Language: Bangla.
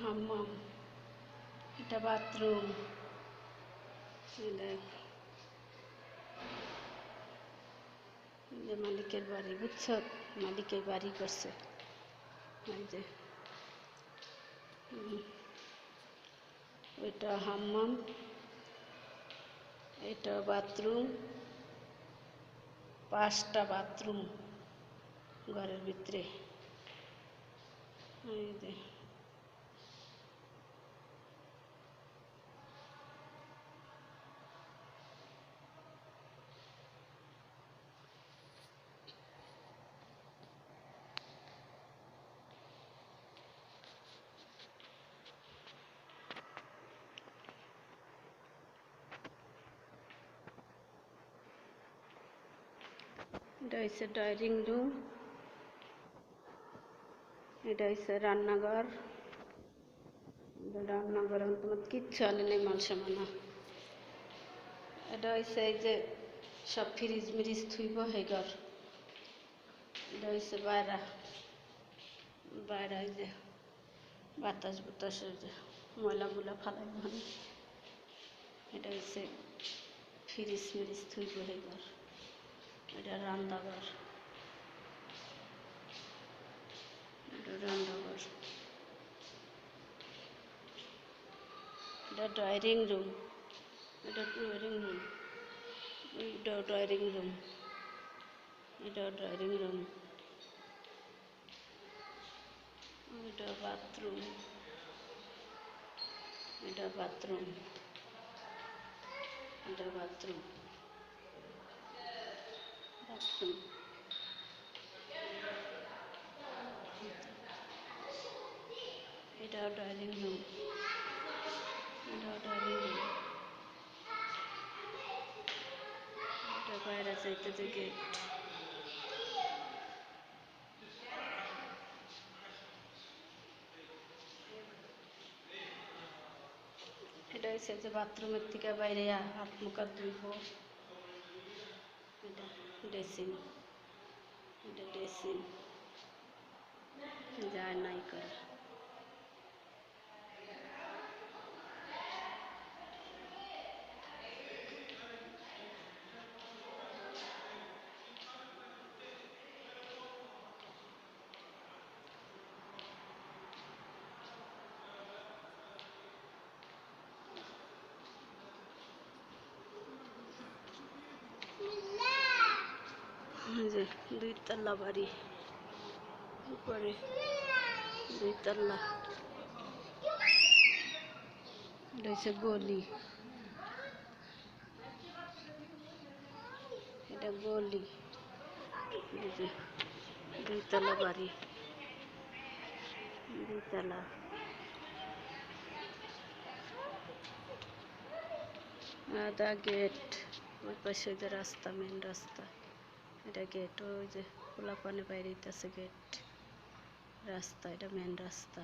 হাম্মাম। এটা বাথরুম। দেখ। যে মালিকের বাড়ি, বুঝছ? মালিকের বাড়ি করছে। এই যে। ওইটা হাম্মাম। এটা বাথরুম। পাঁচটা বাথরুম ঘরের ভিতরে। এই যে। এটা হচ্ছে ড্রয়িং রুম। এটা হচ্ছে রান্নাঘর। রান্নাঘর তোমার কিচ্ছু আনে নেই, মাল সামানা এটা হচ্ছে এই যে সব ফ্রিজ মিরিজ থুইব হে ঘর। এটা হচ্ছে বাইরা। বাইরা যে বাতাস বাতাসের যে ময়লাগুলা ফালাই মানে এটা হচ্ছে ফ্রিজ মিরিজ থুইব হে ঘর। এটা রান্নাঘর। এটা রান্নাঘর। এটা ড্রয়িং রুম। এটা ড্রয়িং রুম। এটা ড্রয়িং রুম। এটা ড্রয়িং রুম। এটা বাথরুম। এটা বাথরুম। এটা বাথরুম। বাথরুম এটা ড্রয়িং রুম এটা ড্রয়িং রুম এটা বাইরে যাইতে গেট এটা হচ্ছে যে বাথরুমের থেকে বাইরে হাত মুখ ধুইব এটা। ড্রেসিং এটা ড্রেসিং যায় নাই যে দুই তলা বাড়ি। উপরে দুই তলা। এটা হচ্ছে গলি। এটা গলি। এই যে দুই তলা বাড়ি। দুই তলা। আদা গেট। ওই পাশে যে রাস্তা মেন রাস্তা। এটা গেট ওই যে খোলা পানে বাইরে আছে গেট রাস্তা এটা মেন রাস্তা।